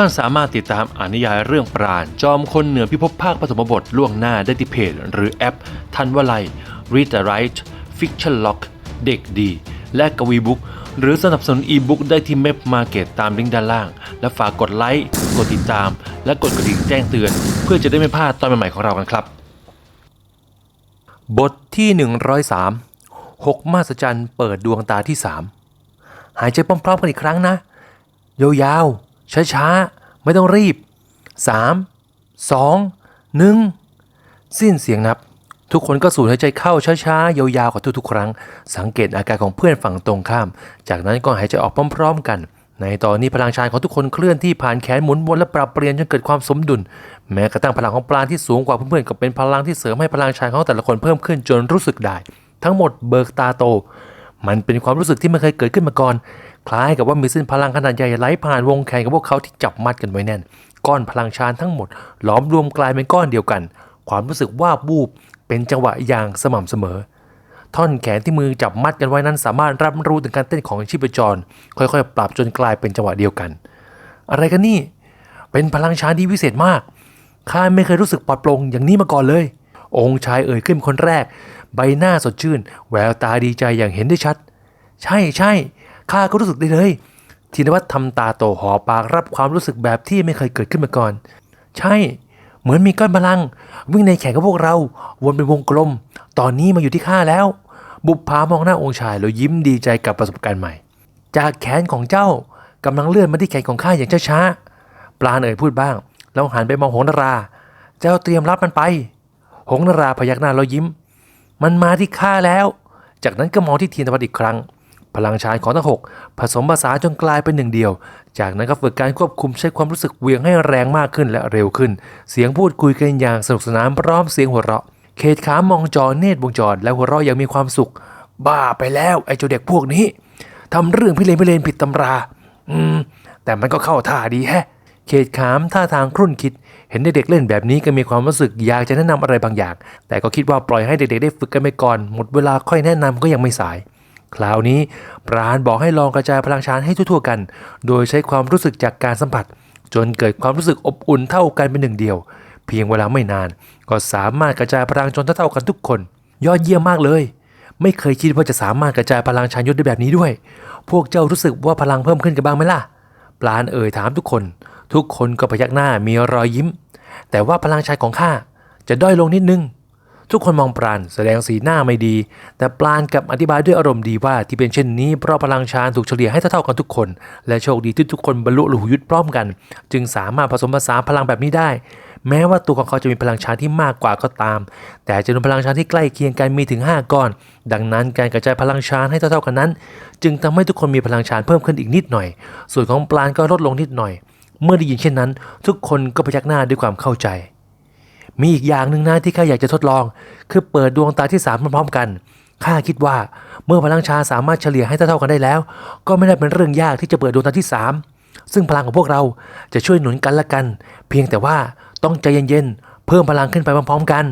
ท่านสามารถติดตามอ่านนิยายเรื่องปราณ จอมคนเหนือพิภพภาคปฐมบทล่วงหน้าได้ที่เพจหรือแอป ทันวลัย Read the Right Fiction Lock เด็กดี และกวีบุ๊กหรือสนับสนุนอีบุ๊กได้ที่เมพมาเก็ตตามลิงก์ด้านล่าง และฝากกดไลค์ กดติดตาม และกดกระดิ่งแจ้งเตือน เพื่อจะได้ไม่พลาดตอนใหม่ๆของเรากันครับ บทที่ 103หกมาสจันเปิดดวงตาที่ 3 หายใจพร้อมๆกันอีกครั้งนะ ยาวๆ ช้าๆ ไม่ต้องรีบ 3 2 1 สิ้นเสียงนับ ทุกคนก็สูดหายใจเข้าช้าๆ ยาวๆกว่าทุกๆ ครั้ง สังเกตอาการของเพื่อนฝั่งตรงข้าม จากนั้นก็หายใจออกพร้อมๆ กัน ในตอนนี้พลังชานของทุกคนเคลื่อนที่ผ่านแขนหมุนวนและปรับเปลี่ยนจนเกิดความสมดุล แม้กระทั่งพลังของปราณที่สูงกว่าเพื่อนๆก็เป็นพลังที่เสริมให้พลังชานของแต่ละคนเพิ่มขึ้นจนรู้สึกได้ ทั้งหมดเบิกตาโต มันเป็นความรู้สึกที่ไม่เคยเกิดขึ้นมาก่อน คล้ายกับว่ามีเส้นพลังขนาดใหญ่ไหลผ่านวงแขนกับพวกเขาที่จับมัดกันไว้แน่น ก้อนพลังชานทั้งหมด หลอมรวมกลายเป็นก้อนเดียวกัน ความรู้สึกว่าบูบเป็นจังหวะอย่างสม่ำเสมอ ท่อนแขนที่มือจับมัดกันไว้นั้น สามารถรับรู้ถึงการเต้นของชีพจร ค่อยๆ ปรับจนกลายเป็นจังหวะเดียวกัน อะไรกันนี่ เป็นพลังชานที่วิเศษมากข้าไม่เคยรู้สึกปลอดโปร่งอย่างนี้มาก่อนเลย องค์ชายเอ่ยขึ้นคนแรก ใบหน้าสดชื่น แววตาดีใจอย่างเห็นได้ชัด ใช่ใช่ ข้าก็รู้สึกได้เลยธีนวัฒน์ทำตาโตหอปากรับความรู้สึกแบบที่ไม่เคยเกิดขึ้นมาก่อน ใช่ เหมือนมีก้อนพลัง วิ่งในแข่งกับพวกเรา วนเป็นวงกลม ตอนนี้มาอยู่ที่ข้าแล้ว บุปผามองหน้าองค์ชายแล้วยิ้มดีใจกับประสบการณ์ใหม่ จากแขนของเจ้ากำลังเลื่อนมาที่แขนของข้าอย่างช้าๆปลาเอ่ยพูดบ้าง แล้วหันไปมองหงนรา เจ้าเตรียมรับมันไป หงนราพยักหน้าแล้วยิ้ม มันมาที่ข้าแล้ว จากนั้นก็มองที่ทีนวัฒน์อีกครั้ง พลังชานของทั้งหกผสมผสานจนกลายเป็นหนึ่งเดียว จากนั้นก็ฝึกการควบคุมใช้ความรู้สึกเวียงให้แรงมากขึ้นและเร็วขึ้น เสียงพูดคุยกันอย่างสนุกสนานพร้อมเสียงหัวเราะ เขตขามองจอเนตรวงจรและหัวเราะอย่างมีความสุข บ้าไปแล้วไอ้เจ้าเด็กพวกนี้ทำเรื่องพิเรนพิเรนผิดตำรา อืม แต่มันก็เข้าท่าดีแฮะ เขตขามท่าทางครุ่นคิด เห็นเด็กๆเล่นแบบนี้ก็มีความรู้สึกอยากจะแนะนำอะไรบางอย่าง แต่ก็คิดว่าปล่อยให้เด็กๆได้ฝึกกันไปก่อน หมดเวลาค่อยแนะนำก็ยังไม่สาย คราวนี้ปราณบอกให้ลองกระจายพลังชานให้ทั่วๆกัน โดยใช้ความรู้สึกจากการสัมผัส จนเกิดความรู้สึกอบอุ่นเท่ากันเป็นหนึ่งเดียว เพียงเวลาไม่นาน ก็สามารถกระจายพลังจนเท่าๆกันทุกคน ยอดเยี่ยมมากเลย ไม่เคยคิดว่าจะสามารถกระจายพลังชานยุทธได้แบบนี้ด้วย พวกเจ้ารู้สึกว่าพลังเพิ่มขึ้นกันบ้างไหมล่ะปลานเอ่ยถามทุกคน ทุกคนก็พยักหน้ามีรอยยิ้ม แต่ว่าพลังชายของข้าจะด้อยลงนิดนึง ทุกคนมองปราณแสดงสีหน้าไม่ดี แต่ปราณกับอธิบายด้วยอารมณ์ดีว่าที่เป็นเช่นนี้เพราะพลังชานถูกเฉลี่ยให้เท่าๆกันทุกคน และโชคดีที่ทุกคนบรรลุหลุยุทธพร้อมกัน จึงสามารถผสมผสานพลังแบบนี้ได้ แม้ว่าตัวของเขาจะมีพลังชานที่มากกว่าก็ตาม แต่จำนวนพลังชานที่ใกล้เคียงกันมีถึง 5 ก้อน ดังนั้นการกระจายพลังชานให้เท่าๆกันนั้น จึงทำให้ทุกคนมีพลังชานเพิ่มขึ้นอีกนิดหน่อย ส่วนของปราณก็ลดลงนิดหน่อย เมื่อได้ยินเช่นนั้น ทุกคนก็พยักหน้าด้วยความเข้าใจ มีอีกอย่างหนึ่งนะที่ข้าอยากจะทดลอง คือเปิดดวงตาที่สามพร้อมๆกันข้าคิดว่าเมื่อพลังชาสามารถเฉลี่ยให้เท่าๆกันได้แล้ว ก็ไม่ได้เป็นเรื่องยากที่จะเปิดดวงตาที่สามซึ่งพลังของพวกเราจะช่วยหนุนกันและกัน เพียงแต่ว่าต้องใจเย็นๆเพิ่มพลังขึ้นไปพร้อมๆกัน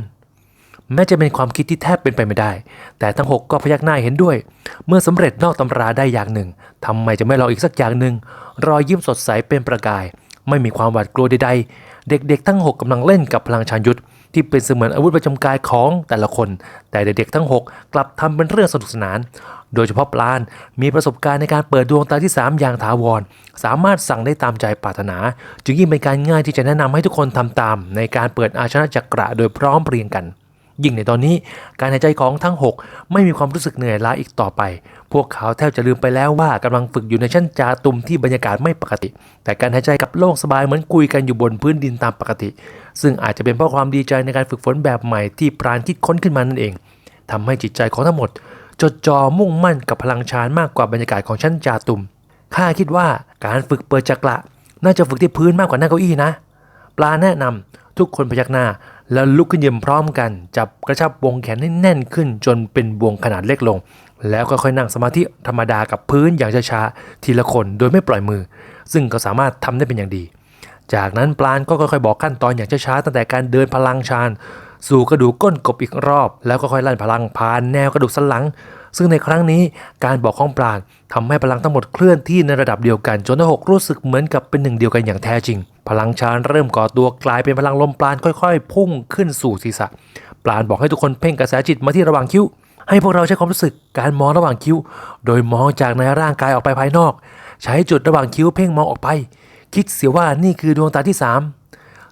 แม้จะเป็นความคิดที่แทบเป็นไปไม่ได้ แต่ทั้งหกก็พยักหน้าเห็นด้วย เมื่อสำเร็จนอกตำราได้อย่างหนึ่งทำไมจะไม่ลองอีกสักอย่างหนึ่งรอยยิ้มสดใสเป็นประกาย ไม่มีความหวาดกลัวใดๆ เด็กๆทั้ง 6กำลังเล่นกับพลังชานยุทธที่เป็นเสมือนอาวุธประจำกายของแต่ละคน แต่เด็กๆทั้ง 6 กลับทำเป็นเรื่องสนุกสนาน โดยเฉพาะปลานมีประสบการณ์ในการเปิดดวงตาที่ 3 อย่างถาวร สามารถสั่งได้ตามใจปรารถนา จึงยิ่งเป็นการง่ายที่จะแนะนำให้ทุกคนทำตาม ในการเปิดอาชนะจักระโดยพร้อมเพรียงกัน ยิ่งในตอนนี้การหายใจของทั้ง 6 ไม่มีความรู้สึกเหนื่อยล้าอีกต่อไป พวกเขาแทบจะลืมไปแล้วว่ากำลังฝึกอยู่ในชั้นจาตุมที่บรรยากาศไม่ปกติ แต่การหายใจกับโล่งสบายเหมือนคุยกันอยู่บนพื้นดินตามปกติ ซึ่งอาจจะเป็นเพราะความดีใจในการฝึกฝนแบบใหม่ที่พรานคิดค้นขึ้นมานั่นเองทำให้จิตใจของทั้งหมด จดจ่อมุ่งมั่นกับพลังชานมากกว่าบรรยากาศของชั้นจาตุมข้าคิดว่าการฝึกเปิดจักระน่าจะฝึกที่พื้นมากกว่าหน้าเก้าอี้นะปลาแนะนำทุกคนพยักหน้า แล้วลุกขึ้นยืนพร้อมกัน จับกระชับวงแขนให้แน่นขึ้น จนเป็นวงขนาดเล็กลง แล้วก็ค่อยนั่งสมาธิธรรมดากับพื้นอย่างช้าๆทีละคนโดยไม่ปล่อยมือ ซึ่งก็สามารถทำได้เป็นอย่างดี จากนั้นปลานก็ค่อยๆบอกขั้นตอนอย่างช้าๆตั้งแต่การเดินพลังชานสู่กระดูกก้นกบอีกรอบ แล้วก็ค่อยลั่นพลังผ่านแนวกระดูกสันหลัง ซึ่งในครั้งนี้การบอกของปราณทำให้พลังทั้งหมดเคลื่อนที่ในระดับเดียวกัน จนทั้งหกรู้สึกเหมือนกับเป็นหนึ่งเดียวกันอย่างแท้จริง พลังชานเริ่มก่อตัวกลายเป็นพลังลมปราณค่อยๆ พุ่งขึ้นสู่ศีรษะ ปราณบอกให้ทุกคนเพ่งกระแสจิตมาที่ระหว่างคิ้ว ให้พวกเราใช้ความรู้สึกการมองระหว่างคิ้ว โดยมองจากในร่างกายออกไปภายนอก ใช้จุดระหว่างคิ้วเพ่งมองออกไป คิดเสียว่านี่คือดวงตาที่สาม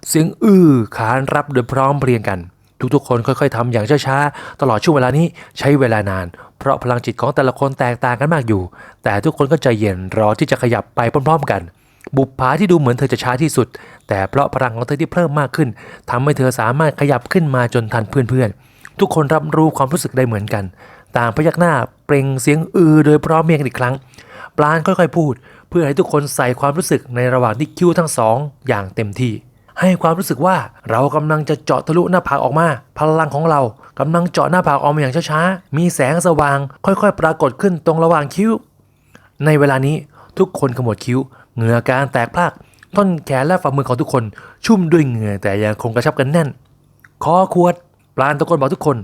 เสียงอื้อขานรับโดยพร้อมเพรียงกัน ทุกๆ คนค่อยๆทำอย่างช้าๆ ตลอดช่วงเวลานี้ใช้เวลานาน เพราะพลังจิตของแต่ละคนแตกต่างกันมากอยู่ แต่ทุกคนก็ใจเย็นรอที่จะขยับไปพร้อม ๆ กัน บุปผาที่ดูเหมือนเธอจะช้าที่สุด แต่เพราะพลังของเธอที่เพิ่มมากขึ้นทำให้เธอสามารถขยับขึ้นมาจนทันเพื่อนๆ ทุกคนรับรู้ความรู้สึกได้เหมือนกัน ต่างพยักหน้าเปล่งเสียงอือโดยพร้อมเพรียงอีกครั้งปราณค่อยๆพูด เพื่อให้ทุกคนใส่ความรู้สึกในระหว่างที่คิ้วทั้งสองอย่างเต็มที่ ให้ความรู้สึกว่าเรากำลังจะเจาะทะลุหน้าผากออกมา พลังของเรากำลังเจาะหน้าผากออกมาอย่างช้าๆ มีแสงสว่าง ค่อยๆ ปรากฏขึ้นตรงระหว่างคิ้ว ในเวลานี้ทุกคนขมวดคิ้ว เหงื่อการแตกพรากท่อนแขนและฝ่ามือของทุกคน ชุ่มด้วยเหงื่อแต่ยังคงกระชับกันแน่น คอขวด ปราณตะโกนบอกทุกคน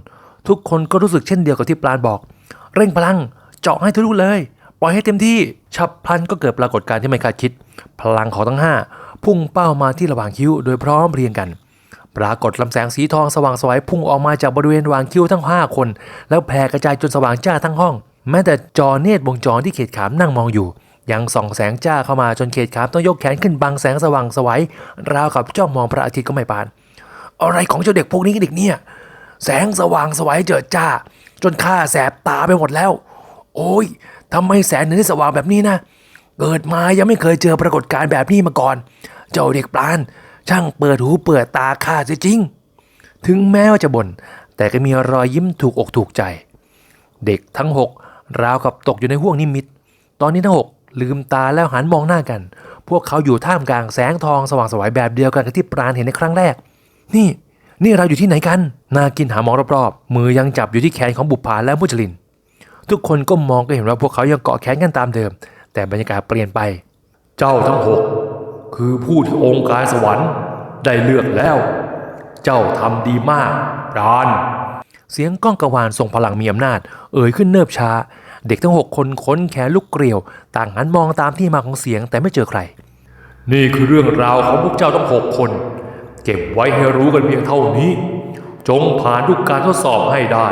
ทุกคนก็รู้สึกเช่นเดียวกับที่ปราณบอก เร่งพลังเจาะให้ทะลุเลย ปล่อยให้เต็มที่ฉับพลันก็เกิดปรากฏการณ์ที่ไม่คาดคิด พลังของทั้งห้า พุ่งเป้ามาที่ระหว่างคิ้วโดยพร้อมเพรียงกัน ปรากฏลำแสงสีทองสว่างสวยพุ่งออกมาจากบริเวณวางคิ้วทั้ง 5 คน แล้วแผ่กระจายจนสว่างจ้าทั้งห้อง แม้แต่จอเนตรวงจรที่เขตขามนั่งมองอยู่ ยังส่องแสงจ้าเข้ามาจนเขตขามต้องยกแขนขึ้นบังแสงสว่างสวยราวกับจ้องมองพระอาทิตย์ก็ไม่ปาน อะไรของเจ้าเด็กพวกนี้กันเด็กเนี่ยแสงสว่างสวยเจิดจ้า จนข้าแสบตาไปหมดแล้ว โอ้ยทำไมแสงถึงได้สว่างแบบนี้นะ เกิดมายังไม่เคยเจอปรากฏการณ์แบบนี้มาก่อน เจ้าเด็กปราณช่างเปิดหูเปิดตาข้าเสียจริง ถึงแม้ว่าจะบน่นแต่ก็มีรอยยิ้มถูกอกถูกใจ เด็กทั้งหกราวกับตกอยู่ในห่วงนิมิต ตอนนี้ทั้งหกลืมตาแล้วหันมองหน้ากัน พวกเขาอยู่ท่ามกลางแสงทองสว่างไสวยแบบเดียวกันกับที่ปราณเห็นในครั้งแรก นี่ นี่เราอยู่ที่ไหนกัน นากินหามองรอบๆ มือยังจับอยู่ที่แขนของบุปผาและมุจลิน ทุกคนก็มองก็เห็นว่าพวกเขายังเกาะแขนกันตามเดิม แต่บรรยากาศเปลี่ยนไป เจ้าทั้งหกคือผู้ที่องค์การสวรรค์ได้เลือกแล้ว เจ้าทำดีมากราณเสียงก้องกระวานทรงพลังมีอำนาจ เอ่ยขึ้นเนิบช้า เด็กทั้งหกคนค้นแขนลุกเกลียว ต่างหันมองตามที่มาของเสียงแต่ไม่เจอใคร นี่คือเรื่องราวของพวกเจ้าทั้งหกคน เก็บไว้ให้รู้กันเพียงเท่านี้ จงผ่านทุกการทดสอบให้ได้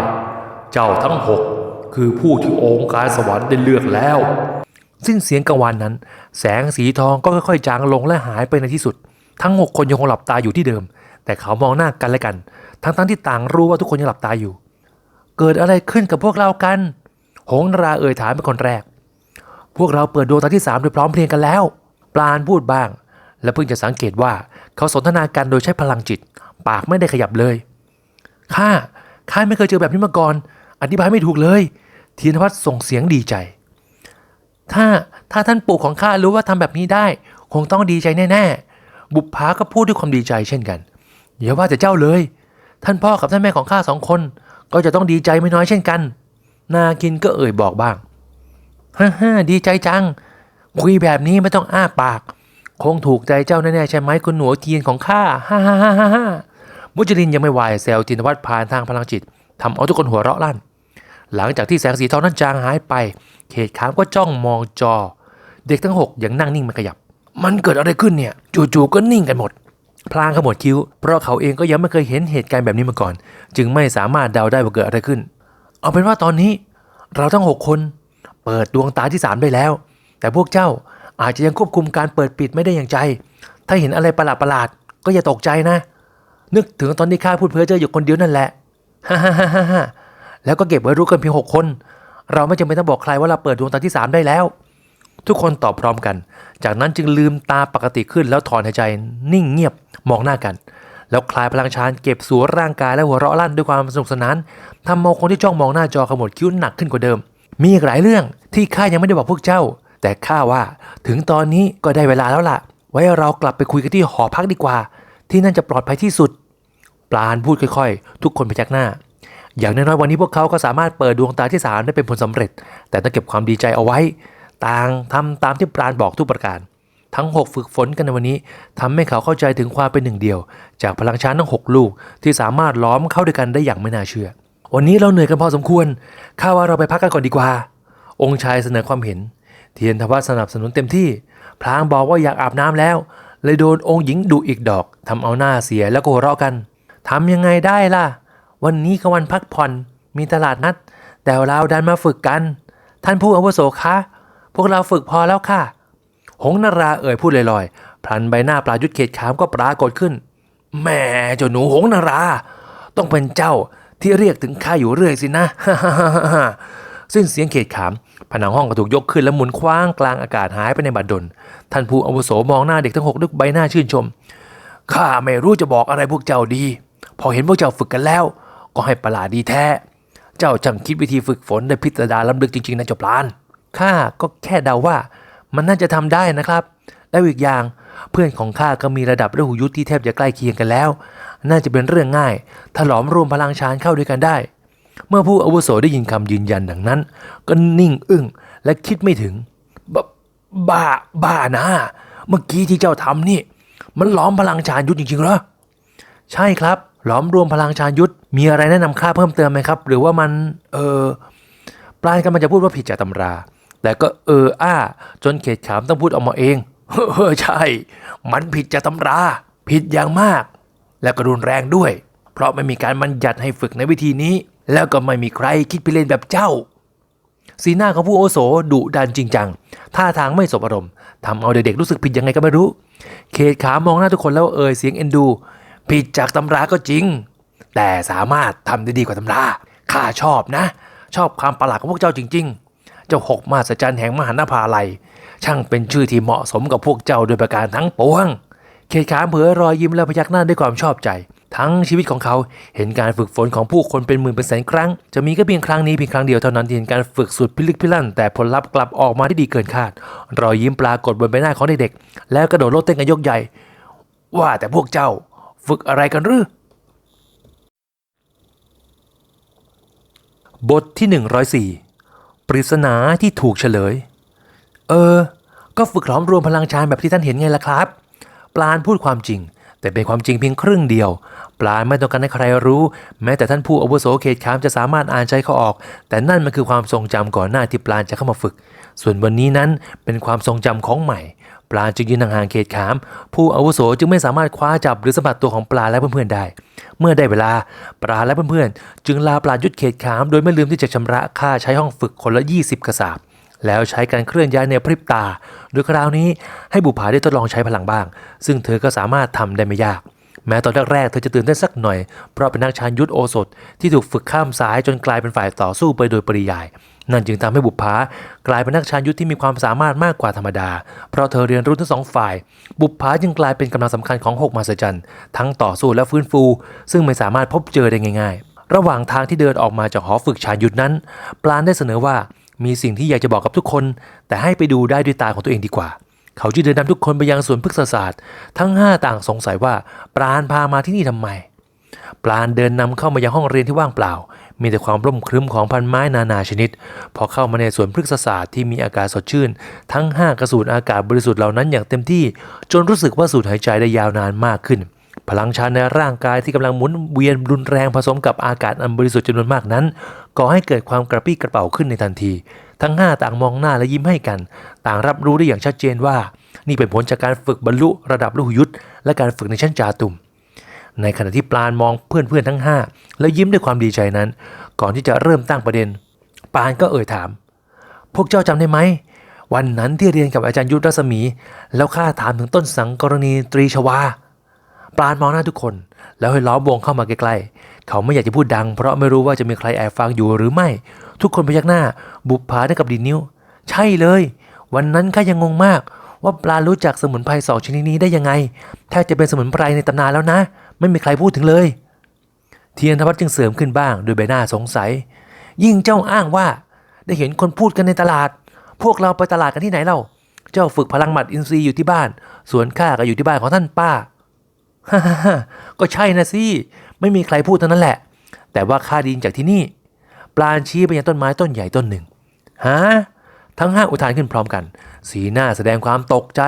เจ้าทั้งหกคือผู้ที่องค์การสวรรค์ได้เลือกแล้ว สิ้นเสียงกังวานนั้น แสงสีทองก็ค่อยๆจางลงและหายไปในที่สุด ทั้งหกคนยังคงหลับตาอยู่ที่เดิม แต่เขามองหน้ากันและกัน ทั้งๆที่ต่างรู้ว่าทุกคนยังหลับตาอยู่ เกิดอะไรขึ้นกับพวกเรากัน หงราเอ่ยถามเป็นคนแรก พวกเราเปิดดวงตาที่สามโดยพร้อมเพรียงกันแล้วปลานพูดบ้าง และเพิ่งจะสังเกตว่าเขาสนทนากันโดยใช้พลังจิต ปากไม่ได้ขยับเลยข้าข้าไม่เคยเจอแบบนี้มาก่อน อธิบายไม่ถูกเลยธีนวัฒน์ส่งเสียงดีใจ ถ้าถ้าท่านปู่ของข้ารู้ว่าทำแบบนี้ได้ คงต้องดีใจแน่ๆ บุปผาก็พูดด้วยความดีใจเช่นกันอย่าว่าแต่เจ้าเลย ท่านพ่อกับท่านแม่ของข้าสองคน ก็จะต้องดีใจไม่น้อยเช่นกัน นากินก็เอ่ยบอกบ้างฮ่าฮ่าดีใจจัง คุยแบบนี้ไม่ต้องอ้าปาก คงถูกใจเจ้าแน่ๆใช่ไหมคุณหนูเทียนของข้าฮ่าฮ่าฮ่าฮ่ามุจลินยังไม่วายแซวจินวัฒน์ผ่านทางพลังจิตทำเอาทุกคนหัวเราะลั่น หลังจากที่แสงสีทองนั้นจางหายไป เขตขามก็จ้องมองจอ เด็กทั้งหกยังนั่งนิ่งไม่ขยับ มันเกิดอะไรขึ้นเนี่ย จู่ๆก็นิ่งกันหมด พลางขมวดคิ้ว เพราะเขาเองก็ยังไม่เคยเห็นเหตุการณ์แบบนี้มาก่อน จึงไม่สามารถเดาได้ว่าเกิดอะไรขึ้น เอาเป็นว่าตอนนี้ เราทั้งหกคน เปิดดวงตาที่สามได้แล้ว แต่พวกเจ้าอาจจะยังควบคุมการเปิดปิดไม่ได้อย่างใจ ถ้าเห็นอะไรประหลาดๆก็อย่าตกใจนะ นึกถึงตอนที่ข้าพูดเพ้อเจ้ออยู่คนเดียวนั่นแหละฮ่าฮ่าฮ่าฮ่าฮ่า แล้วก็เก็บไว้รู้กันเพียงหกคน เราไม่จำเป็นต้องบอกใครว่าเราเปิดดวงตาที่สามได้แล้ว ทุกคนตอบพร้อมกัน จากนั้นจึงลืมตาปกติขึ้นแล้วถอนหายใจนิ่งเงียบมองหน้ากัน แล้วคลายพลังชานเก็บสู่ร่างกายและหัวเราะลั่นด้วยความสนุกสนานทำมองคนที่จ้องมองหน้าจอขมวดคิ้วหนักขึ้นกว่าเดิม มีอีกหลายเรื่องที่ข้ายังไม่ได้บอกพวกเจ้า แต่ข้าว่าถึงตอนนี้ก็ได้เวลาแล้วล่ะ ไว้เรากลับไปคุยกันที่หอพักดีกว่า ที่นั่นจะปลอดภัยที่สุดปลานพูดค่อยๆ ทุกคนพยักหน้า อย่างน้อยๆวันนี้พวกเขาก็สามารถเปิดดวงตาที่สามได้เป็นผลสำเร็จ แต่ต้องเก็บความดีใจเอาไว้ ต่างทำตามที่ปราณบอกทุกประการ ทั้ง 6 ฝึกฝนกันในวันนี้ทำให้เขาเข้าใจถึงความเป็นหนึ่งเดียว จากพลังช้างทั้ง 6 ลูกที่สามารถล้อมเข้าด้วยกันได้อย่างไม่น่าเชื่อ วันนี้เราเหนื่อยกันพอสมควรข้าว่าเราไปพักกันก่อนดีกว่า องค์ชายเสนอความเห็น เทียนทวัฒน์สนับสนุนเต็มที่ พลางบอกว่าอยากอาบน้ำแล้ว เลยโดนองค์หญิงดุอีกดอกทำเอาหน้าเสียแล้วก็หัวเราะกันทำยังไงได้ล่ะ วันนี้ก็วันพักผ่อน มีตลาดนัด แต่เราดันมาฝึกกัน ท่านผู้อาวุโสคะ พวกเราฝึกพอแล้วค่ะ หงนาราเอ่ยพูดลอยๆ พลันใบหน้าปลายุทธเขตขามก็ปรากฏขึ้นแหม่เจ้าหนูหงนารา ต้องเป็นเจ้าที่เรียกถึงข้าอยู่เรื่อยสินะ สิ้นเสียงเขตขาม ผนังห้องก็ถูกยกขึ้นและหมุนคว้างกลางอากาศหายไปในบัดดล ท่านผู้อาวุโสมองหน้าเด็กทั้งหกด้วยใบหน้าชื่นชม ข้าไม่รู้จะบอกอะไรพวกเจ้าดี พอเห็นพวกเจ้าฝึกกันแล้ว ก็ให้ประหลาดดีแท้ เจ้าช่างคิดวิธีฝึกฝนได้พิสดารล้ำลึกจริงๆนะจ้าปลาน ข้าก็แค่เดาว่ามันน่าจะทำได้นะครับ แล้วอีกอย่างเพื่อนของข้าก็มีระดับระหูยุทธที่แทบจะใกล้เคียงกันแล้ว น่าจะเป็นเรื่องง่าย ถลอมรวมพลังชานเข้าด้วยกันได้ เมื่อผู้อาวุโสได้ยินคำยืนยันดังนั้น ก็นิ่งอึ้งและคิดไม่ถึงบบ้าบ้านะ เมื่อกี้ที่เจ้าทำนี่ มันล้อมพลังชานยุทธจริงๆเหรอ ใช่ครับ หลอมรวมพลังชานยุทธมีอะไรแนะนำข้าเพิ่มเติมไหมครับ หรือว่ามันเออปลายกำลังจะพูดว่าผิดจากตำรา แต่ก็เอออ้า จนเขตขามต้องพูดออกมาเองเออใช่ มันผิดจากตำรา ผิดอย่างมาก และก็รุนแรงด้วย เพราะไม่มีการบัญญัติให้ฝึกในวิธีนี้ แล้วก็ไม่มีใครคิดไปเล่นแบบเจ้า สีหน้าของผู้โอโสดุดันจริงจังท่าทางไม่สบอารมณ์ทำเอาเด็กๆรู้สึกผิดยังไงก็ไม่รู้ เขตขามองหน้าทุกคนแล้วเอ่ยเสียงเอ็นดู ผิดจากตำราก็จริง แต่สามารถทำได้ดีกว่าตำราข้าชอบนะ ชอบความประหลาดของพวกเจ้าจริง ๆ เจ้าหกมาสจันแห่งมหานภาลัย ช่างเป็นชื่อที่เหมาะสมกับพวกเจ้าโดยประการทั้งปวงเขตขามเผยรอยยิ้มและพยักหน้าด้วยความชอบใจ ทั้งชีวิตของเขาเห็นการฝึกฝนของผู้คนเป็นหมื่นเป็นแสนครั้ง จะมีก็เพียงครั้งนี้เพียงครั้งเดียวเท่านั้นที่เห็นการฝึกสุดพิลึกพิลั่น แต่ผลลัพธ์กลับออกมาที่ดีเกินคาด รอยยิ้มปรากฏบนใบหน้าของเด็กๆแล้วกระโดดโลดเต้นกันยกใหญ่ ว่าแต่พวกเจ้า ฝึกอะไรกันหรือบทที่ 104 ปริศนาที่ถูกเฉลย เออ ก็ฝึกหลอมรวมพลังชานแบบที่ท่านเห็นไงล่ะครับ ปลานพูดความจริง แต่เป็นความจริงเพียงครึ่งเดียว ปลานไม่ต้องการให้ใครรู้ แม้แต่ท่านผู้อาวุโสเขตขามจะสามารถอ่านใจเขาออก แต่นั่นมันคือความทรงจำก่อนหน้าที่ปลานจะเข้ามาฝึก ส่วนวันนี้นั้นเป็นความทรงจำของใหม่ ปลาจึงยืนห่างๆเขตขาม ผู้อาวุโสจึงไม่สามารถคว้าจับหรือสัมผัสตัวของปลาและเพื่อนๆได้ เมื่อได้เวลาปลาและเพื่อนๆ จึงลาปลายุทธเขตขาม โดยไม่ลืมที่จะชำระค่าใช้ห้องฝึกคนละ 20 กระสาบแล้วใช้การเคลื่อนย้ายในพริบตา โดยคราวนี้ให้บุภาได้ทดลองใช้พลังบ้าง ซึ่งเธอก็สามารถทำได้ไม่ยาก แม้ตอนแรกๆเธอจะตื่นเต้นสักหน่อย เพราะเป็นนักชานยุทธโอสถที่ถูกฝึกข้ามสายจนกลายเป็นฝ่ายต่อสู้ไปโดยปริยาย นั่นจึงทำให้บุภากลายเป็นนักชานยุทธที่มีความสามารถมากกว่าธรรมดา เพราะเธอเรียนรู้ทั้งสองฝ่าย บุภาจึงกลายเป็นกำลังสำคัญของหกมหัศจรรย์ทั้งต่อสู้และฟื้นฟู ซึ่งไม่สามารถพบเจอได้ง่าย ๆ ระหว่างทางที่เดินออกมาจากหอฝึกชานยุทธนั้น ปลานได้เสนอว่ามีสิ่งที่อยากจะบอกกับทุกคน แต่ให้ไปดูได้ด้วยตาของตัวเองดีกว่าเขาจึงเดินนำทุกคนไปยังสวนพฤกษศาสตร์ ทั้งห้าต่างสงสัยว่าปราณพามาที่นี่ทำไม ปราณเดินนำเข้ามายังห้องเรียนที่ว่างเปล่า มีแต่ความร่มครึ้มของพันไม้นานาชนิด พอเข้ามาในสวนพฤกษศาสตร์ที่มีอากาศสดชื่น ทั้งห้ากระสูดอากาศบริสุทธิ์เหล่านั้นอย่างเต็มที่ จนรู้สึกว่าสูดหายใจได้ยาวนานมากขึ้น พลังชาในร่างกายที่กำลังหมุนเวียนรุนแรงผสมกับอากาศอันบริสุทธิ์จำนวนมากนั้นก่อให้เกิดความกระปี้กระเป๋าขึ้นในทันที ทั้งห้าต่างมองหน้าและยิ้มให้กัน ต่างรับรู้ได้อย่างชัดเจนว่า นี่เป็นผลจากการฝึกบรรลุระดับลูกยุทธและการฝึกในชั้นจาตุม ในขณะที่ปลานมองเพื่อนๆทั้งห้าแล้วยิ้มด้วยความดีใจนั้น ก่อนที่จะเริ่มตั้งประเด็น ปานก็เอ่ยถาม พวกเจ้าจำได้ไหม วันนั้นที่เรียนกับอาจารย์ยุทธรัศมี แล้วข้าถามถึงต้นสังกรณีตรีชวาปลานมองหน้าทุกคน แล้วให้ล้อมวงเข้ามาใกล้ๆ เขาไม่อยากจะพูดดัง เพราะไม่รู้ว่าจะมีใครแอบฟังอยู่หรือไม่ ทุกคนพยักหน้า บุปผาได้กับดินนิ้ว ใช่เลย วันนั้นข้ายังงงมาก ว่าปลารู้จักสมุนไพรสองชนิดนี้ได้ยังไง แทบจะเป็นสมุนไพรในตำนานแล้วนะ ไม่มีใครพูดถึงเลย เทียนทวัฒน์จึงเสริมขึ้นบ้างโดยใบหน้าสงสัย ยิ่งเจ้าอ้างว่าได้เห็นคนพูดกันในตลาด พวกเราไปตลาดกันที่ไหนเล่า เจ้าฝึกพลังหมัดอินทรีย์อยู่ที่บ้าน ส่วนข้าก็อยู่ที่บ้านของท่านป้าฮ่าฮ่าก็ใช่นะสิไม่มีใครพูดเท่านั้นแหละ แต่ว่าข้าดินจากที่นี่ ปลานชี้ไปยังต้นไม้ต้นใหญ่ต้นหนึ่งฮะทั้งห้าอุทานขึ้นพร้อมกัน สีหน้าแสดงความตกใจ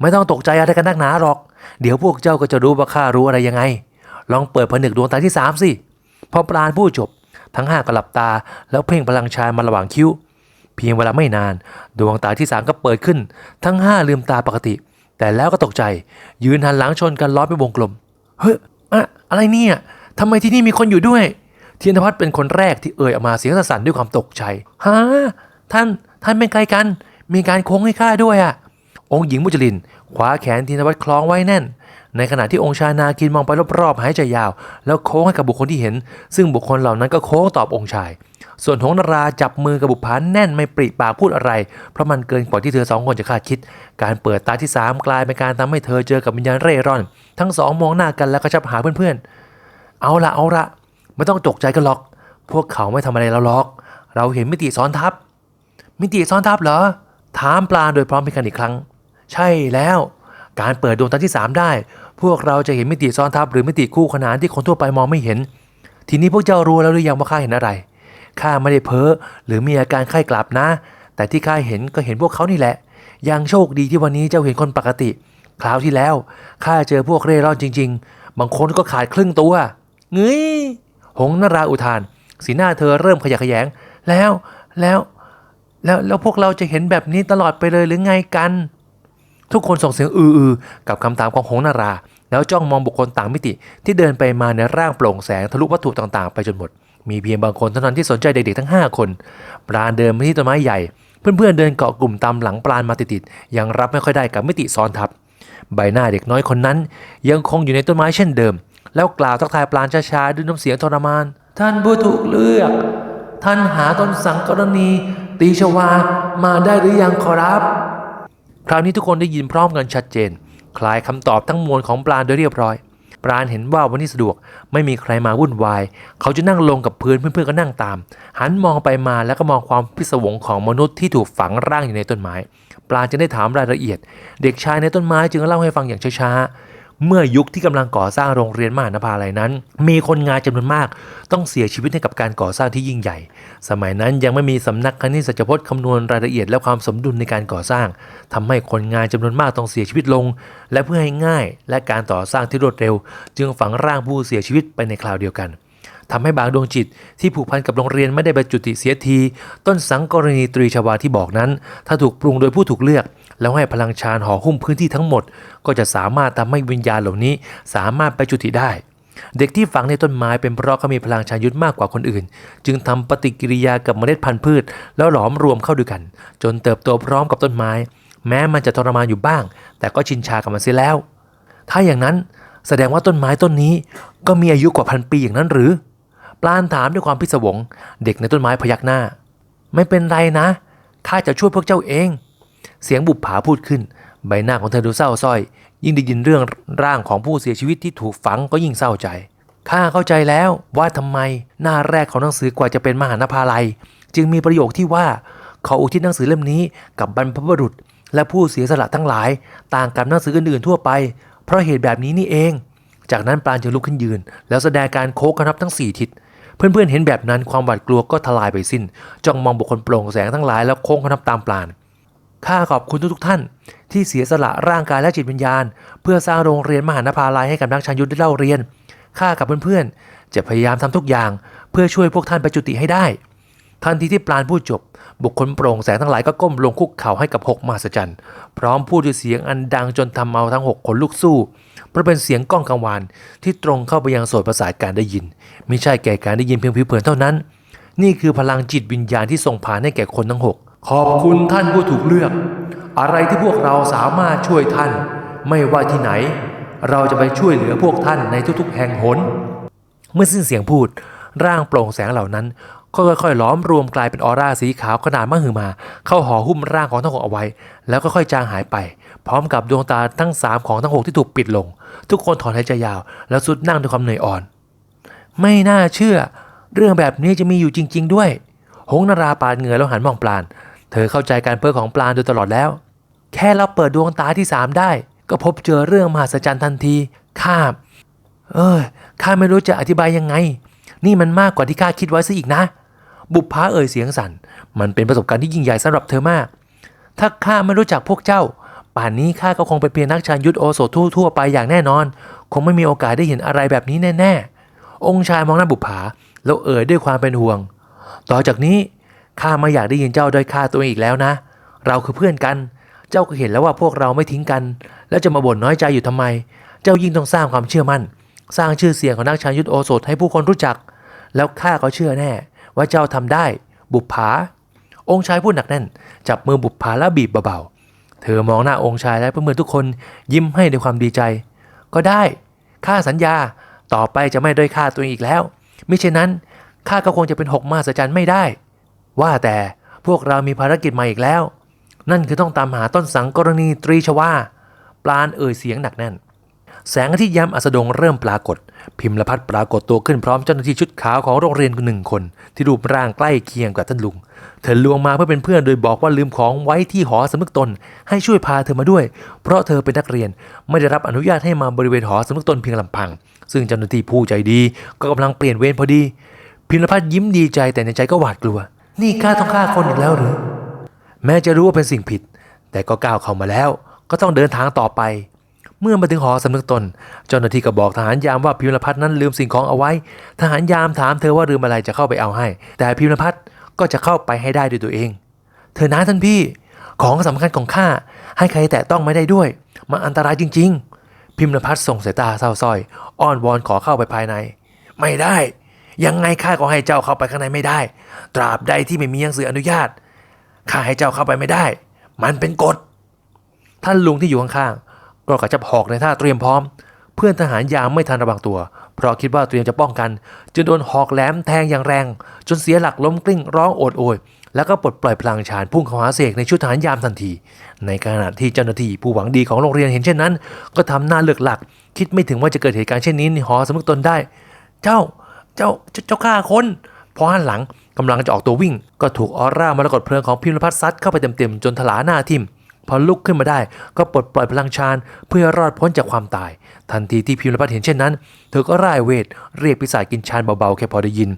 ไม่ต้องตกใจอะไรกันนักหนาหรอก เดี๋ยวพวกเจ้าก็จะรู้ว่าข้ารู้อะไรยังไง ลองเปิดผนึกดวงตาที่สามสิพอปราณพูดจบ ทั้งห้าก็หลับตา แล้วเพ่งพลังชายมาระหว่างคิ้ว เพียงเวลาไม่นาน ดวงตาที่สามก็เปิดขึ้น ทั้งห้าลืมตาปกติ แต่แล้วก็ตกใจ ยืนหันหลังชนกันล้อมเป็นวงกลม เฮ้ยอะอะไรเนี่ยทำไมที่นี่มีคนอยู่ด้วย เทียนทวัฒน์เป็นคนแรกที่เอ่ยออกมาเสียงสั่นด้วยความตกใจฮะท่านท่านเป็นใครกัน มีการโค้งให้ข้าด้วยอะองค์หญิงมุจลิน คว้าแขนเทีนวัฒน์คล้องไว้แน่น ในขณะที่องค์ชายนาคินมองไปรอบๆหายใจยาว แล้วโค้งให้กับบุคคลที่เห็น ซึ่งบุคคลเหล่านั้นก็โค้งตอบองค์ชาย ส่วนหงนราจับมือกับบุพผาแน่นไม่ปริปากพูดอะไร เพราะมันเกินกว่าที่เธอสองคนจะคาดคิด การเปิดตาที่สามกลายเป็นการทำให้เธอเจอกับวิญญาณเร่ร่อน ทั้งสองมองหน้ากันแล้วก็ชับหาเพื่อนๆ เอาละเอาละไม่ต้องตกใจกันหรอก พวกเขาไม่ทำอะไรเราหรอก เราเห็นมิติซ้อนทับ มิติซ้อนทับเหรอ ถามปลาโดยพร้อมเพรียงกันอีกครั้ง ใช่แล้ว การเปิดดวงตาที่ 3 ได้ พวกเราจะเห็นมิติซ้อนทับหรือมิติคู่ขนานที่คนทั่วไปมองไม่เห็น ทีนี้พวกเจ้ารู้แล้วหรือยังว่าข้าเห็นอะไรข้าไม่ได้เพ้อหรือมีอาการไข้กลับนะ แต่ที่ข้าเห็นก็เห็นพวกเขานี่แหละ ยังโชคดีที่วันนี้เจ้าเห็นคนปกติ คราวที่แล้วข้าเจอพวกเร่ร่อนจริง ๆ บางคนก็ขาดครึ่งตัวเงยหงนราอุทาน สีหน้าเธอเริ่มขยะแขยง แล้วแล้วแล้วแล้วพวกเราจะเห็นแบบนี้ตลอดไปเลยหรือไงกัน ทุกคนส่งเสียงอืออกับคำถามของหงนารา แล้วจ้องมองบุคคลต่างมิติ ที่เดินไปมาในร่างโปร่งแสงทะลุวัตถุต่างๆ ไปจนหมด มีเพียงบางคนเท่านั้นที่สนใจเด็กๆทั้ง 5 คนปราณเดินไปที่ต้นไม้ใหญ่ เพื่อนๆเดินเกาะกลุ่มตามหลังปราณมาติดๆยังรับไม่ค่อยได้กับมิติซ้อนทับ ใบหน้าเด็กน้อยคนนั้น ยังคงอยู่ในต้นไม้เช่นเดิม แล้วกล่าวทักทายปราณช้าๆด้วยน้ำเสียงทรมาน ท่านผู้ถูกเลือก ท่านหาต้นสังกรณีตีชวามาได้หรือยังขอรับ คราวนี้ทุกคนได้ยินพร้อมกันชัดเจน คลายคำตอบทั้งมวลของปราณโดยเรียบร้อย ปราณเห็นว่าวันนี้สะดวกไม่มีใครมาวุ่นวาย เขาจะนั่งลงกับพื้นเพื่อนๆก็นั่งตาม หันมองไปมาแล้วก็มองความพิศวงของมนุษย์ที่ถูกฝังร่างอยู่ในต้นไม้ ปราณจึงได้ถามรายละเอียด เด็กชายในต้นไม้จึงเล่าให้ฟังอย่างช้าๆ เมื่อยุคที่กำลังก่อสร้างโรงเรียนมหานภาลัยนั้น มีคนงานจำนวนมาก ต้องเสียชีวิตให้กับการก่อสร้างที่ยิ่งใหญ่ สมัยนั้นยังไม่มีสำนักคณิตศาสตรพจน์คำนวณรายละเอียดและความสมดุลในการก่อสร้างทำให้คนงานจำนวนมากต้องเสียชีวิตลง และเพื่อให้ง่าย และการต่อสร้างที่รวดเร็ว จึงฝังร่างผู้เสียชีวิตไปในคราวเดียวกัน ทำให้บางดวงจิตที่ผูกพันกับโรงเรียนไม่ได้บรรจุติเสียที ต้นสังกรณีตรีชวาที่บอกนั้น ถ้าถูกปรุงโดยผู้ถูกเลือก แล้วให้พลังฌานห่อหุ้มพื้นที่ทั้งหมด ก็จะสามารถทำให้วิญญาณเหล่านี้ สามารถไปจุติได้ เด็กที่ฝังในต้นไม้เป็นเพราะเขามีพลังชายุทธมากกว่าคนอื่น จึงทำปฏิกิริยากับเมล็ดพันธุ์พืช แล้วหลอมรวมเข้าด้วยกัน จนเติบโตพร้อมกับต้นไม้ แม้มันจะทรมานอยู่บ้าง แต่ก็ชินชากับมันเสียแล้ว ถ้าอย่างนั้นแสดงว่าต้นไม้ต้นนี้ก็มีอายุกว่าพันปีอย่างนั้นหรือ ปลานถามด้วยความพิศวง เด็กในต้นไม้พยักหน้า ไม่เป็นไรนะข้าจะช่วยพวกเจ้าเอง เสียงบุปผาพูดขึ้น ใบหน้าของเธอดูเศร้าส้อย ยิ่งได้ยินเรื่องร่างของผู้เสียชีวิตที่ถูกฝังก็ยิ่งเศร้าใจข้าเข้าใจแล้วว่าทำไมหน้าแรกของหนังสือกว่าจะเป็นมหานภาลัย จึงมีประโยคที่ว่าขออุทิศหนังสือเล่มนี้กับบรรพบุรุษ และผู้เสียสละทั้งหลาย ต่างกับหนังสืออื่นๆทั่วไป เพราะเหตุแบบนี้นี่เอง จากนั้นปราณจึงลุกขึ้นยืน แล้วแสดงการโค้งกระนับทั้งสี่ทิศ เพื่อนๆเห็นแบบนั้นความหวาดกลัวก็ทลายไปสิ้นจ้องมองบุคคลโปร่งแสงทั้งหลายแล้วโค้งกระนับตามปราณข้าขอบคุณทุกๆท่าน ที่เสียสละร่างกายและจิตวิญญาณ เพื่อสร้างโรงเรียนมหานภาลัยให้กับนักชันยุทธได้เล่าเรียนข้ากับเพื่อนๆจะพยายามทำทุกอย่าง เพื่อช่วยพวกท่านไปจุติให้ได้ ทันทีที่ปราณพูดจบ บุคคลโปร่งแสงทั้งหลายก็ก้มลงคุกเข่าให้กับหกมหัศจรรย์ พร้อมพูดด้วยเสียงอันดังจนทำเอาทั้งหกคนลุกสู้ เพราะเป็นเสียงก้องกังวานที่ตรงเข้าไปยังโสตประสาทการได้ยิน ไม่ใช่แก่การได้ยินเพียงผิวเผินเท่านั้น นี่คือพลังจิตวิญญาณที่ส่งผ่านให้แก่คนทั้งหกขอบคุณท่านผู้ถูกเลือก อะไรที่พวกเราสามารถช่วยท่าน ไม่ว่าที่ไหน เราจะไปช่วยเหลือพวกท่านในทุกๆ แห่งหน เมื่อสิ้นเสียงพูด ร่างโปร่งแสงเหล่านั้นก็ค่อยๆล้อมรวมกลายเป็นออร่าสีขาวขนาดมหึมา เข้าห่อหุ้มร่างของทั้งหกเอาไว้ แล้วก็ค่อยจางหายไป พร้อมกับดวงตาทั้งสามของทั้งหกที่ถูกปิดลง ทุกคนถอนหายใจยาว แล้วสุดนั่งด้วยความเหนื่อยอ่อน ไม่น่าเชื่อ เรื่องแบบนี้จะมีอยู่จริง ๆ ด้วย หงนาราปาดเหงื่อแล้วหันมองปลาน เธอเข้าใจการเพ้อของปลานโดยตลอดแล้ว แค่เราเปิดดวงตาที่สามได้ ก็พบเจอเรื่องมหัศจรรย์ทันทีข้าเอ้ยข้าไม่รู้จะอธิบายยังไง นี่มันมากกว่าที่ข้าคิดไว้ซะอีกนะ บุปผาเอ่ยเสียงสั่น มันเป็นประสบการณ์ที่ยิ่งใหญ่สำหรับเธอมาก ถ้าข้าไม่รู้จักพวกเจ้า ป่านนี้ข้าก็คงเป็นเพียงนักชานยุทธโอโสถทั่วๆไปอย่างแน่นอน คงไม่มีโอกาสได้เห็นอะไรแบบนี้แน่ ๆ องค์ชายมองหน้าบุปผาแล้วเอ่ยด้วยความเป็นห่วง ต่อจากนี้ข้าไม่อยากได้ยินเจ้าด้อยค่าตัวเองอีกแล้วนะ เราคือเพื่อนกัน เจ้าก็เห็นแล้วว่าพวกเราไม่ทิ้งกัน แล้วจะมาบ่นน้อยใจอยู่ทำไม เจ้ายิ่งต้องสร้างความเชื่อมั่น สร้างชื่อเสียงของนักชาญยุทธโอสถให้ผู้คนรู้จัก แล้วข้าก็เชื่อแน่ ว่าเจ้าทำได้ บุปผาองค์ชายพูดหนักแน่น จับมือบุปผาแล้วบีบเบาๆ เธอมองหน้าองค์ชายและเพื่อนๆทุกคนยิ้มให้ด้วยความดีใจ ก็ได้ข้าสัญญาต่อไปจะไม่ด้อยค่าตัวเองอีกแล้วมิเช่นั้นข้าก็คงจะเป็นหกมาสจันไม่ได้ ว่าแต่พวกเรามีภารกิจใหม่อีกแล้ว นั่นคือต้องตามหาต้นสังกรณีตรีชวาปลานเอ่ยเสียงหนักแน่น แสงอาทิตย์ยามอัสดงเริ่มปรากฏ พิมพ์ละพัดปรากฏตัวขึ้นพร้อมเจ้าหน้าที่ชุดขาวของโรงเรียนหนึ่งคน ที่รูปร่างใกล้เคียงกับท่านลุง เธอลวงมาเพื่อเป็นเพื่อนโดยบอกว่าลืมของไว้ที่หอสำนึกตน ให้ช่วยพาเธอมาด้วย เพราะเธอเป็นนักเรียนไม่ได้รับอนุญาตให้มาบริเวณหอสำนึกตนเพียงลำพัง ซึ่งเจ้าหน้าที่ผู้ใจดี ก็กำลังเปลี่ยนเวรพอดี พิมพ์ละพัดยิ้มดีใจแต่ในใจก็หวาดกลัว นี่ข้าต้องฆ่าคนอีกแล้วหรือแม้จะรู้ว่าเป็นสิ่งผิด แต่ก็ก้าวเข้ามาแล้ว ก็ต้องเดินทางต่อไป เมื่อมาถึงหอสำนึกตน เจ้าหน้าที่ก็บอกทหารยามว่าพิมรพัฒน์นั้นลืมสิ่งของเอาไว้ ทหารยามถามเธอว่าลืมอะไรจะเข้าไปเอาให้ แต่พิมรพัฒน์ก็จะเข้าไปให้ได้ด้วยตัวเอง เธอนะท่านพี่ของสำคัญของข้าให้ใครแตะต้องไม่ได้ด้วยมันอันตรายจริง ๆ พิมรพัฒน์ส่งสายตาเศร้าส้อย อ้อนวอนขอเข้าไปภายใน ไม่ได้ ยังไงข้าก็ให้เจ้าเข้าไปข้างในไม่ได้ ตราบใดที่ไม่มีหนังสืออนุญาตข้าให้เจ้าเข้าไปไม่ได้ มันเป็นกฎท่านลุงที่อยู่ข้างๆ ก็กระจับหอกในท่าเตรียมพร้อม เพื่อนทหารยามไม่ทันระวังตัว เพราะคิดว่าเตรียมจะป้องกัน จึงโดนหอกแหลมแทงอย่างแรง จนเสียหลักล้มกลิ้งร้องโอดโอยแล้วก็ปลดปล่อยพลังชานพุ่งเข้าหาเสกในชุดทหารยามทันที ในขณะที่เจ้าหน้าที่ผู้หวังดีของโรงเรียนเห็นเช่นนั้น ก็ทำหน้าเลือกหลัก คิดไม่ถึงว่าจะเกิดเหตุการณ์เช่นนี้ในหอสำนึกตนได้ เจ้า เจ้า เจ้าเจ้าคนพอหันหลังกำลังจะออกตัววิ่ง ก็ถูกออร่ามรกตเพลิงของพิมพ์พัฒน์ซัดเข้าไปเต็มๆจนถลาหน้าทิ่ม พอลุกขึ้นมาได้ ก็ปลดปล่อยพลังชานเพื่อรอดพ้นจากความตาย ทันทีที่พิมพ์พัฒน์เห็นเช่นนั้น เธอก็ร่ายเวท เรียกปีศาจกินชานเบาๆแค่พอได้ยิน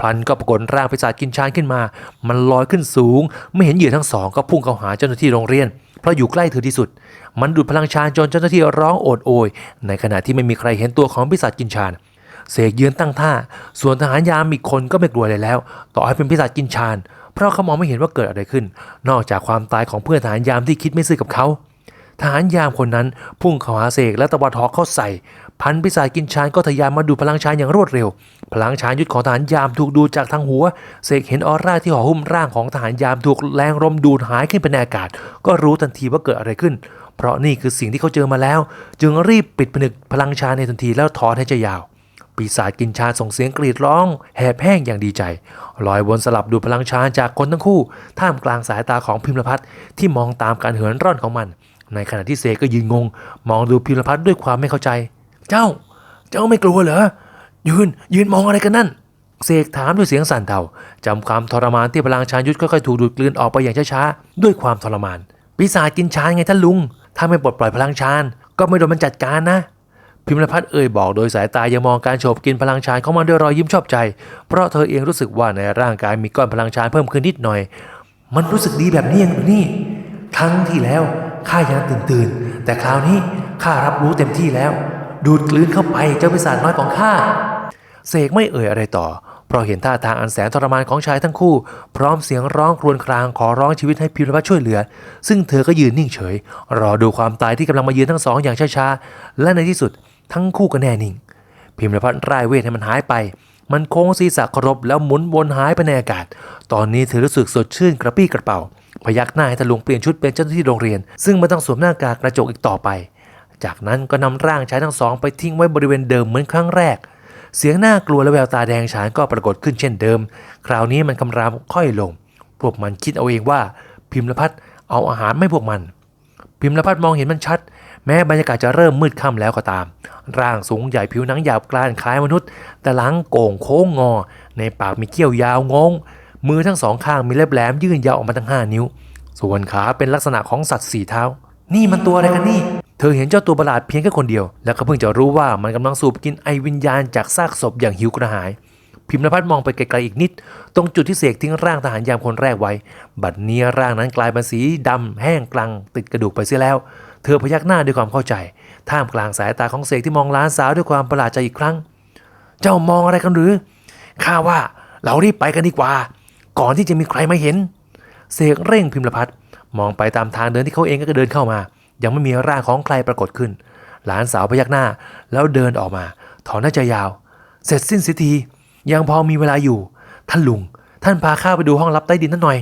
พลันก็ปรากฏร่างปีศาจกินชานขึ้นมา มันลอยขึ้นสูง ไม่เห็นเหยื่อทั้งสองก็พุ่งเข้าหาเจ้าหน้าที่โรงเรียน เพราะอยู่ใกล้เธอที่สุด มันดูดพลังชานจนเจ้าหน้าที่ร้องโอดโอย ในขณะที่ไม่มีใครเห็นตัวของปีศาจกินชานเสกยืนตั้งท่า ส่วนทหารยามอีกคนก็ไม่กลัวเลยแล้ว ต่อให้เป็นพิศาจกินชาน เพราะเขามองไม่เห็นว่าเกิดอะไรขึ้น นอกจากความตายของเพื่อนทหารยามที่คิดไม่ซื่อกับเขาทหารยามคนนั้นพุ่งเข้าหาเสกและตะวัดหอกเข้าใส่ พันพิศาจกินชานก็ทะยานมาดูดพลังชานอย่างรวดเร็ว พลังชานยุทธของทหารยามถูกดูดจากทางหัว เสกเห็นออร่าที่ห่อหุ้มร่างของทหารยามถูกแรงลมดูดหายขึ้นไปในอากาศ ก็รู้ทันทีว่าเกิดอะไรขึ้น เพราะนี่คือสิ่งที่เขาเจอมาแล้ว จึงรีบปิดผนึกพลังชานในทันทีแล้วถอนให้ใจยาว ปีศาจกินชาส่งเสียงกรีดร้อง แหบแห้งอย่างดีใจ ลอยวนสลับดูพลังชาจากคนทั้งคู่ ท่ามกลางสายตาของพิมพ์พัฒน์ที่มองตามการเหินร่อนของมัน ในขณะที่เสกก็ยืนงง มองดูพิมพ์พัฒน์ด้วยความไม่เข้าใจ เจ้า เจ้าไม่กลัวเหรอ ยืน ยืนมองอะไรกันนั่น เสกถามด้วยเสียงสั่นเทาจำความทรมานที่พลังชายุทธค่อยๆถูกดูดกลืนออกไปอย่างช้าๆ ด้วยความทรมาน ปีศาจกินชาไงท่านลุง ถ้าไม่ปลดปล่อยพลังชานก็ไม่โดนมันจัดการนะ พิมพ์พัฒน์เอ่ยบอกโดยสายตายังมองการโฉบกินพลังชานของมันด้วยรอยยิ้มชอบใจ เพราะเธอเองรู้สึกว่าในร่างกายมีก้อนพลังชานเพิ่มขึ้นนิดหน่อย มันรู้สึกดีแบบนี้เองนี่ครั้งที่แล้วข้ายังตื่นตื่นแต่คราวนี้ข้ารับรู้เต็มที่แล้ว ดูดกลืนเข้าไปเจ้าปีศาจน้อยของข้าเสกไม่เอ่ยอะไรต่อ เพราะเห็นท่าทางอันแสนทรมานของชายทั้งคู่ พร้อมเสียงร้องครวญครางขอร้องชีวิตให้พิมพ์พัฒน์ช่วยเหลือ ซึ่งเธอก็ยืนนิ่งเฉย รอดูความตายที่กำลังมาเยือนทั้งสองอย่างช้าๆและในที่สุด ทั้งคู่ก็แน่นิ่ง พิมพ์พัฒน์ร่ายเวทให้มันหายไป มันโค้งศีรษะครพแล้วหมุนวนหายไปในอากาศ ตอนนี้เธอรู้สึกสดชื่นกระปี้กระเป๋า พยักหน้าให้ทะลุงเปลี่ยนชุดเป็นเจ้าหน้าที่โรงเรียน ซึ่งไม่ต้องสวมหน้ากากกระจกอีกต่อไป จากนั้นก็นำร่างชายทั้งสองไปทิ้งไว้บริเวณเดิมเหมือนครั้งแรก เสียงหน่ากลัวและแววตาแดงฉานก็ปรากฏขึ้นเช่นเดิม คราวนี้มันคำรามค่อยลง พวกมันคิดเอาเองว่า พิมพ์ละพัฒน์เอาอาหารไม่พวกมันพิมพ์ละพัฒน์มองเห็นมันชัด แม้บรรยากาศจะเริ่มมืดค่ำแล้วก็ตาม ร่างสูงใหญ่ผิวหนังหยาบกร้านคล้ายมนุษย์ แต่หลังโก่งโค้งงอ ในปากมีเขี้ยวยาวงง มือทั้งสองข้างมีเล็บแหลมยื่นยาวออกมาทั้งห้านิ้ว ส่วนขาเป็นลักษณะของสัตว์สี่เท้า นี่มันตัวอะไรกันนี่ เธอเห็นเจ้าตัวประหลาดเพียงแค่คนเดียว แล้วก็เพิ่งจะรู้ว่ามันกำลังสูบกินไอวิญญาณจากซากศพอย่างหิวกระหายพิมพ์นภัทรมองไปไกลๆอีกนิด ตรงจุดที่เสกทิ้งร่างทหารยามคนแรกไว้ บัดนี้ร่างนั้นกลายเป็นสีดำแห้งกลังติดกระดูกไปเสียแล้ว เธอพยักหน้าด้วยความเข้าใจ ท่ามกลางสายตาของเสกที่มองล้านสาวด้วยความประหลาดใจอีกครั้ง เจ้ามองอะไรกันหรือ ข้าว่าเรารีบไปกันดีกว่า ก่อนที่จะมีใครมาเห็น เสกเร่งพิมพ์ละพัดมองไปตามทางเดินที่เขาเองก็เดินเข้ามา ยังไม่มีร่างของใครปรากฏขึ้น หลานสาวพยักหน้า แล้วเดินออกมา ถอนหาใจยาว เสร็จสิ้นสิที ยังพอมีเวลาอยู่ ท่านลุง ท่านพาข้าไปดูห้องลับใต้ดินนั่นหน่อย